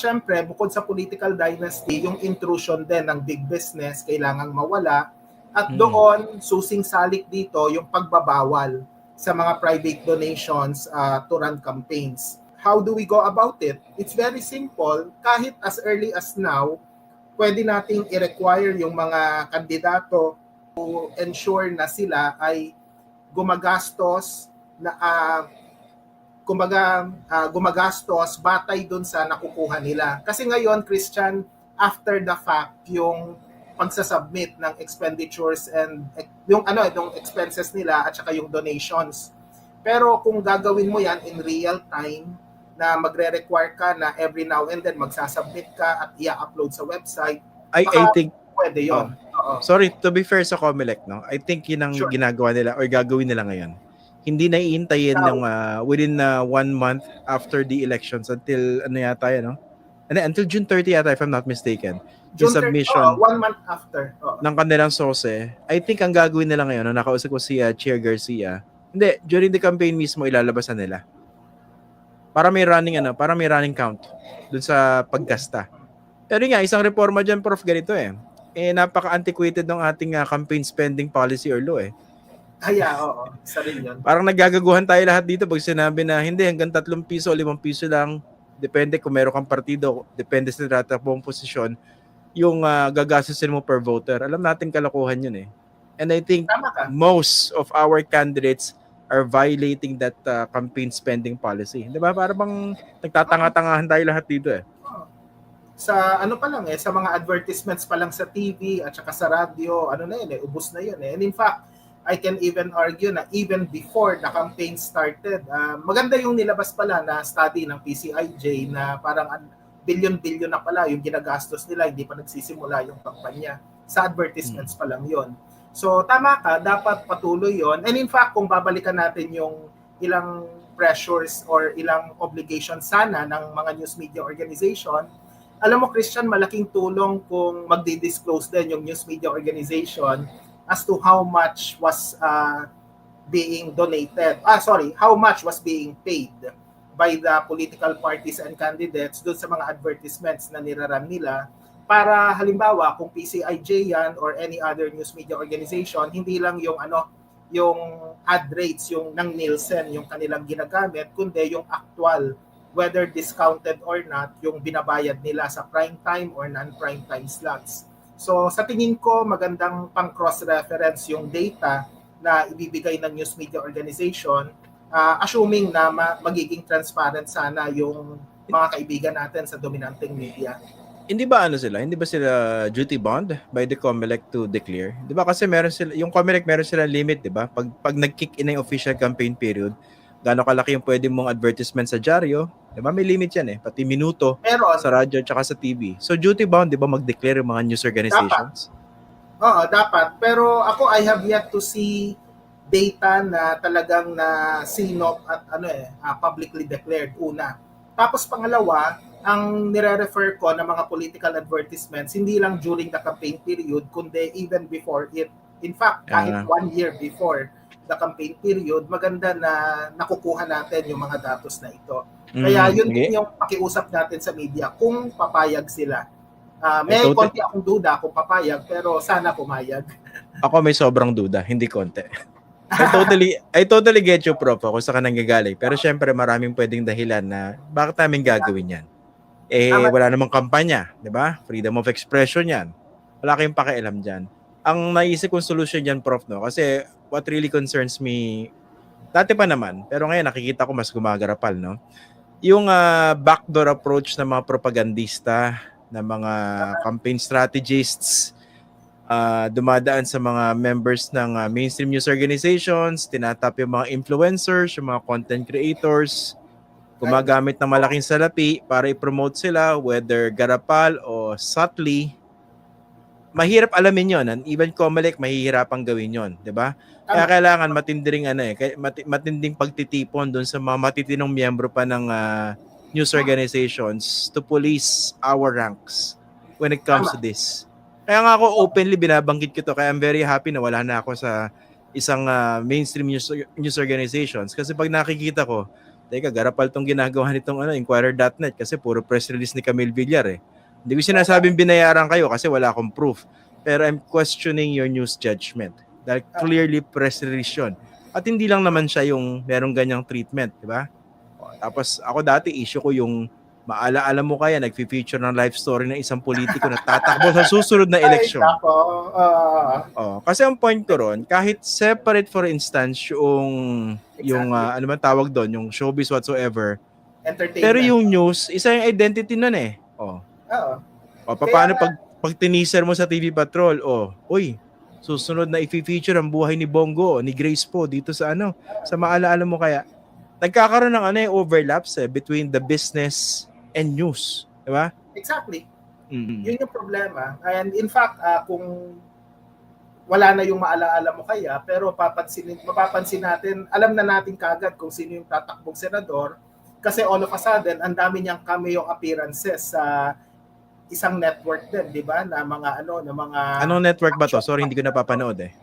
syempre, bukod sa political dynasty, yung intrusion din ng big business kailangang mawala. At Hmm. doon, susing salik dito yung pagbabawal sa mga private donations uh, to run campaigns. How do we go about it? It's very simple. Kahit as early as now, pwede nating i-require yung mga kandidato to ensure na sila ay gumagastos na ah, kumbaga ah, gumagastos batay dun sa nakukuha nila. Kasi ngayon, Christian, after the fact, yung pagsasubmit ng expenditures and yung ano, yung expenses nila at saka yung donations. Pero kung gagawin mo yan in real time, na magre-require ka na every now and then magsasubmit ka at i-upload sa website, I, I think, pwede yon. Oo. sorry, to be fair sa Comelec, no? I think yun ang Sure. ginagawa nila or gagawin nila ngayon. Hindi na iintayin Now- yung uh, within uh, one month after the elections until ano yata yun, no? And then, until June 30 yata, if I'm not mistaken. June yung 30, submission oo, one month after. Oo. ng kanilang sose, I think ang gagawin nila ngayon, no, nakausap ko si uh, Chair Garcia, hindi, during the campaign mismo, ilalabas na nila. Para may running, ano, para may running count dun sa paggasta. Pero nga, isang reforma dyan, Prof, ganito eh. Eh, napaka-antiquated ng ating uh, campaign spending policy or law eh. Kaya, oo. Isa rin yun. Parang naggagaguhan tayo lahat dito pag sinabi na hindi, hanggang 3 piso o 5 piso lang, depende kung meron kang partido, depende sa tatakbong posisyon, yung uh, gagastusin mo per voter. Alam natin kalokohan yun eh. And I think most of our candidates are violating that uh, campaign spending policy. 'Di ba? Para bang nagtatanga-tangahan tayo lahat dito eh. Sa ano pa lang eh, sa mga advertisements pa lang sa TV at saka sa radio, ano na yun eh, ubus na yun eh. And in fact, I can even argue na even before the campaign started, ah, maganda yung nilabas pala na study ng PCIJ na parang an- billion-billion na pala yung ginagastos nila, hindi pa nagsisimula yung kampanya. Sa advertisements pa lang yon. So tama ka, dapat patuloy yon. And in fact, kung babalikan natin yung ilang pressures or ilang obligations sana ng mga news media organization, alam mo Christian, malaking tulong kung magdi-disclose din yung news media organization as to how much was uh, being donated. Ah, sorry, how much was being paid by the political parties and candidates doon sa mga advertisements na niraran nila para halimbawa kung PCIJ yan or any other news media organization, hindi lang yung ano yung ad rates, yung ng Nielsen, yung kanilang ginagamit, kundi yung actual whether discounted or not, yung binabayad nila sa prime time or non-prime time slots. So sa tingin ko, magandang pang cross-reference yung data na ibibigay ng news media organization, uh, assuming na ma- magiging transparent sana yung mga kaibigan natin sa dominanteng media. Hindi ba ano sila? Hindi ba sila duty bond by the COMELEC to declare? 'Di ba kasi meron sila yung COMELEC meron sila limit, 'di ba? Pag pag nag-kick in ang official campaign period, gaano kalaki yung pwede mong advertisement sa dyaryo, 'di ba? May limit 'yan eh, pati minuto Pero sa radyo at sa TV. So duty bound, 'di ba, mag-declare yung mga news organizations? Oo, dapat. Pero ako, I have yet to see data na talagang na sinop at ano eh, ah, publicly declared una. Tapos pangalawa, ang nire-refer ko ng mga political advertisements, hindi lang during the campaign period, kundi even before it. In fact, kahit Ah. one year before the campaign period, maganda na nakukuha natin yung mga datos na ito. Kaya Mm, yun sige. din yung pakiusap natin sa media kung papayag sila. Ah, may total- konti akong duda kung papayag pero sana pumayag. Ako may sobrang duda, hindi konti. I totally I totally get you prof kung sa kanang gagaling. Pero syempre maraming pwedeng dahilan na bakit namin gagawin 'yan. Eh wala namang kampanya, 'di ba? Freedom of expression 'yan. Wala kayong pakialam diyan. Ang naisip kong solution diyan prof no kasi what really concerns me dati pa naman, pero ngayon nakikita ko mas gumagarapal no. Yung ah, backdoor approach ng mga propagandista, ng mga campaign strategists, ah, dumadaan sa mga members ng ah, mainstream news organizations, tinatap yung mga influencers, yung mga content creators, gumagamit ng malaking salapi para i-promote sila, whether garapal o subtly. Mahirap alamin yon and even Comelec mahihirapang gawin yon, di ba? Kaya kailangan matinding ano eh, matinding pagtitipon doon sa mga matitinong miyembro pa ng ah, news organizations to police our ranks when it comes to this. Kaya nga ako openly binabanggit ko to kaya I'm very happy na wala na ako sa isang ah, mainstream news, news organizations kasi pag nakikita ko teka, garapal tong ginagawa nitong ano, Inquirer.net kasi puro press release ni Camille Villar eh. Hindi ko sinasabing binayaran kayo kasi wala akong proof. Pero I'm questioning your news judgment. Dahil clearly press release yun. At hindi lang naman siya yung merong ganyang treatment, di ba? Tapos ako dati issue ko yung maalaala mo kaya nagfi-feature ng life story ng isang politiko na tatakbo sa susunod na eleksyon. Ay, nako, ah, Oh, kasi ang point ko ron, kahit separate for instance yung yung ah, ano man tawag doon, yung showbiz whatsoever, entertainment. pero yung news, isa yung identity nun eh. Oh. Oo. O paano pag pag tineaser mo sa TV Patrol, oh, uy, susunod na i-feature ang buhay ni Bongo o ni Grace po dito sa ano, sa maalaala mo kaya. Nagkakaroon ng ano eh, overlaps eh, between the business and news, di ba? Exactly. Mm. Yun yung problema. And in fact, ah, kung wala na yung maalaala mo kaya, pero papansin, mapapansin natin, alam na natin kagad kung sino yung tatakbong senador kasi all of a sudden, ang dami niyang cameo appearances sa isang network din, di ba? Na mga ano, na mga... Anong network ba to? Sorry, hindi ko napapanood eh.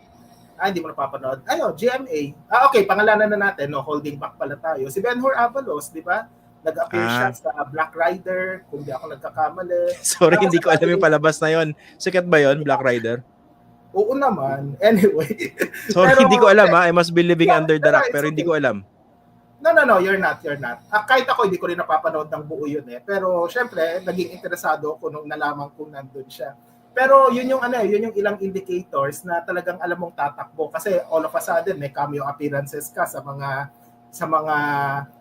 Ah, hindi mo napapanood. Ayo, GMA. Ah, okay, pangalanan na natin, no? Holding back pala tayo. Si Benhur Avalos, di ba? Nag-appear Ah. siya sa Black Rider, kung di ako nagkakamali. Sorry, hindi ko alam yung palabas na yon. Sikat ba yon Black Rider? Oo naman. Anyway. Sorry, Pero- hindi ko alam ha. I must be living Yeah, under the rock, pero hindi ko alam. No, no, no, you're not, you're not. Ah, kahit ako, hindi ko rin napapanood ng buo yun eh. Pero syempre, naging interesado ako nung nalaman kong nandun siya. Pero yun yung ano, eh, yun yung ilang indicators na talagang alam mong tatakbo kasi all of a sudden may cameo appearances ka sa mga sa mga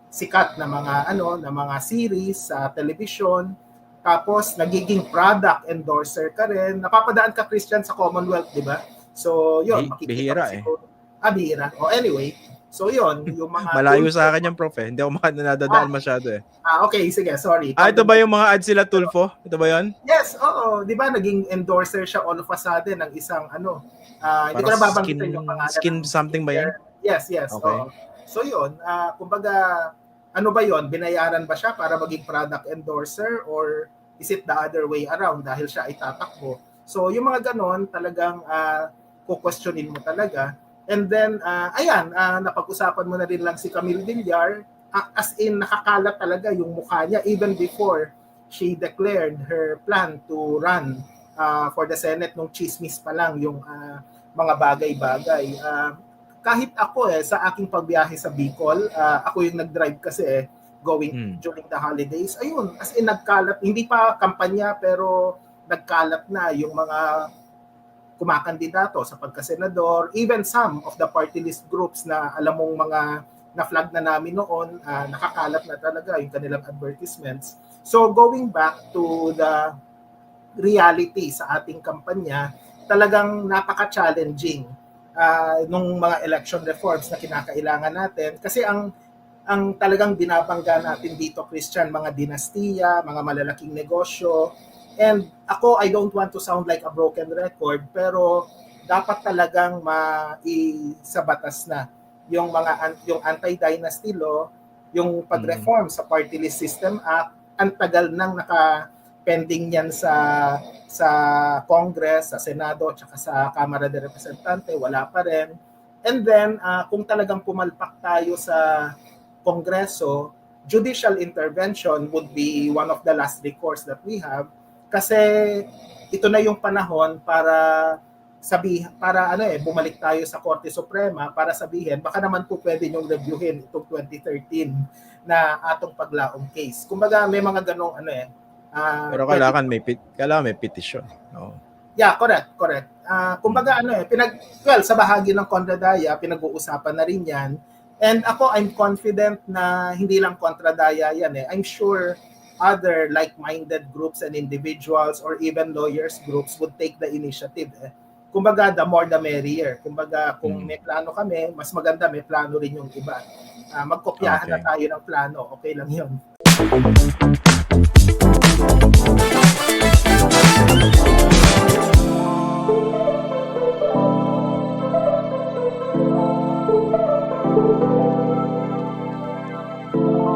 sikat na mga ano, na mga series sa television. Tapos nagiging product endorser ka rin. Napapadaan ka Christian sa Commonwealth, di ba? So, yun, makikita bihira eh. Ah, bihira. Oh, anyway, so yun, yung mga Malayo sa akin yung prof eh. Hindi ako nadadaan masyado eh. Ah, okay, sige, sorry. Ah, ito ba yung mga ads sila Tulfo? Ito ba yon? Yes, oo. Di ba, naging endorser siya all of a sudden ng isang ano, ah, hindi ko na babanggitin skin, yung pangalan. skin ng- something ba yan? Yes, yes. Okay. oo. So yun, ah, kumbaga, ano ba yon Binayaran ba siya para maging product endorser or is it the other way around dahil siya ay tatakbo? So yung mga ganon, talagang uh, kukwestiyonin mo talaga. And then, ah, ayan, ah, napag-usapan mo na rin lang si Camille Villar, ah, as in nakakalat talaga yung mukha niya even before she declared her plan to run ah, for the Senate nung chismis pa lang yung ah, mga bagay-bagay. Ah, kahit ako eh, sa aking pagbiyahe sa Bicol, ah, ako yung nag-drive kasi eh, going Hmm. during the holidays. Ayun, as in nagkalat, hindi pa kampanya pero nagkalat na yung mga kumakandidato sa pagkasenador, even some of the party list groups na alam mong mga na-flag na namin noon, ah, nakakalat na talaga yung kanilang advertisements. So going back to the reality sa ating kampanya, talagang napaka-challenging ah, nung mga election reforms na kinakailangan natin kasi ang ang talagang binabangga natin dito Christian mga dinastiya, mga malalaking negosyo. And ako I don't want to sound like a broken record pero dapat talagang mai sa batas na yung mga yung anti-dynasty law, yung pag-reform sa Party List System Act, ang tagal nang naka pending yan sa sa Congress, sa Senado, at sa Kamara de Representante, wala pa rin. And then, ah, kung talagang pumalpak tayo sa Kongreso, judicial intervention would be one of the last recourse that we have kasi ito na yung panahon para sabi para ano eh bumalik tayo sa Korte Suprema para sabihin baka naman po pwede niyong reviewin itong 2013 na atong paglaong case. Kumbaga may mga ganong ano eh ah, Pero pwede- kailangan may, pet- kailangan may petition. Oo. Yeah, correct, correct. Ah, kumbaga ano eh, pinag well, sa bahagi ng Kontradaya, pinag-uusapan na rin 'yan. And ako, I'm confident na hindi lang kontradaya yan eh. I'm sure other like-minded groups and individuals or even lawyers groups would take the initiative. Eh. Kumbaga, the more the merrier. Kumbaga, kung hmm. may plano kami, mas maganda may plano rin yung iba. Uh, magkopyahan okay. na tayo ng plano. Okay lang yun.